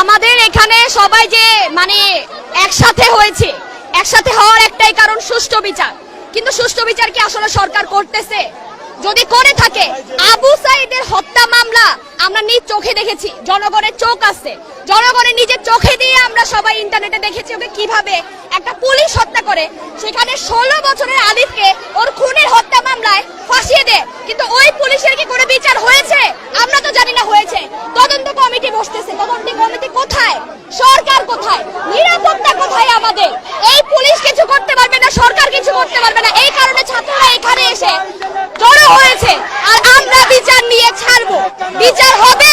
আমাদের এখানে সবাই যে মানে একসাথে হয়েছে, একসাথে হওয়ার একটাই কারণ সুষ্ঠু বিচার। কিন্তু সুষ্ঠু বিচার কি আসলে সরকার করতেছে? যদি করে থাকে, আবু সাইদের হত্যা মামলা আমরা নিজ চোখে দেখেছি, জনগণের চোখ আছে। জনগণের নিজের চোখে দিয়ে আমরা সবাই ইন্টারনেটে দেখেছি ওকে কীভাবে একটা পুলিশ হত্যা করে। সেখানে ষোলো বছরের আলিফকে ওর খুনের হত্যা মামলায় ফাঁসিয়ে দেয়। কিন্তু ওই পুলিশের কি করে বিচার হয়েছে আমরা তো জানি না হয়েছে তদন্ত কমিটি বসতেছে কমিটি কোথায়? সরকার কোথায়? নিরাপত্তা কোথায় আমাদের? এই পুলিশ কিছু করতে পারবে না, সরকার কিছু করতে পারবে না। এই কারণে ছাত্ররা এখানে এসে জড়ো হয়েছে। আর আমরা বিচার নিয়ে ছাড়বো। বিচার হবে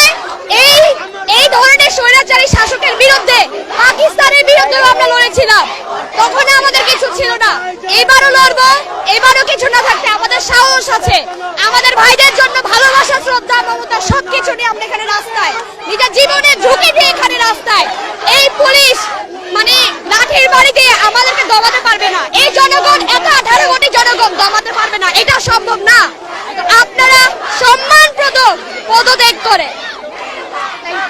এই এই ধরনের স্বৈরাচারী শাসকের বিরুদ্ধে। পাকিস্তানের বিরুদ্ধেও আমরা লড়েছিলাম তখন আমাদের কিছু ছিল না। এবারও লড়বো, এবারও কিছু না থাকতে আমাদের সাহস আছে। আমাদের ভাইদের জন্য ভালোবাসা শ্রদ্ধা মমতা সবকিছু নিয়ে আমরা এখানে রাস্তায় নিজের জীবনের ঝুঁকি দিয়ে এখানে রাস্তায় এই পুলিশ মানে লাঠির বাড়ি দিয়ে আমাদেরকে দমাতে পারবে না এই জনগণ, এত আঠারো কোটি জনগণ দমাতে পারবে না। এটা সম্ভব না। আপনারা সম্মানপ্রদ পদত্যাগ করে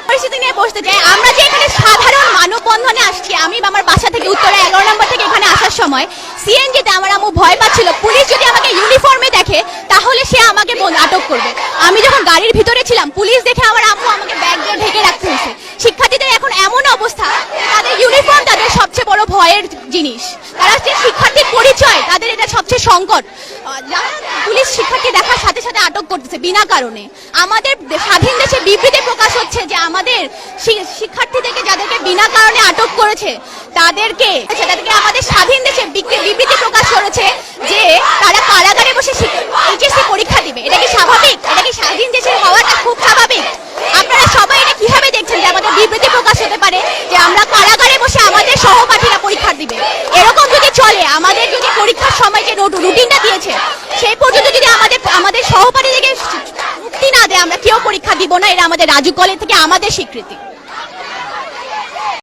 পরিস্থিতি নিয়ে বসতে চাই আমরা যে এখানে সাধারণ মানববন্ধনে আসছি, আমি আমার বাসা থেকে উত্তরা এগারো নম্বর থেকে এখানে আসার সময় সিএনজিতে আমার আম্মু ভয় পাচ্ছিল। পুলিশ যদি আমাকে ইউনিফর্মে দেখে, তাহলে সে আমাকে আটক করবে। আমি যখন গাড়ির ভিতরে ছিলাম, পুলিশ দেখে আমার আম্মু আমাকে ব্যাগ ঢেকে রাখতে হয়েছে শিক্ষার্থীদের এখন এমন অবস্থা তাদের ইউনিফর্ম তাদের সবচেয়ে বড় ভয়ের জিনিস তারা যে শিক্ষার্থীর পরিচয়, তাদের এটা সবচেয়ে সংকট। পুলিশ শিক্ষার্থী দেখার সাথে সাথে আটক করতেছে, বিনা কারণে। আমাদের স্বাধীন দেশে বিবৃতি প্রকাশ হচ্ছে যে আমাদের শিক্ষার্থীদেরকে যাদেরকে বিনা কারণে আটক করেছে, তাদেরকে তাদেরকে আমাদের স্বাধীন দেশে বিবৃতি প্রকাশ করেছে যে তারা কারাগারে বসে এইচএসসি পরীক্ষা দিবে। এটা কি স্বাভাবিক? এটা কি স্বাধীন এরকম যদি চলে, আমাদের যদি পরীক্ষার সময় যে নোট রুটিনটা দিয়েছে, সেই পর্যন্ত যদি আমাদের আমাদের সহপাঠীদেরকে মুক্তি না দেয়, আমরা কেউ পরীক্ষা দিব না এটা আমাদের রাজু কলেজ থেকে আমাদের স্বীকৃতি।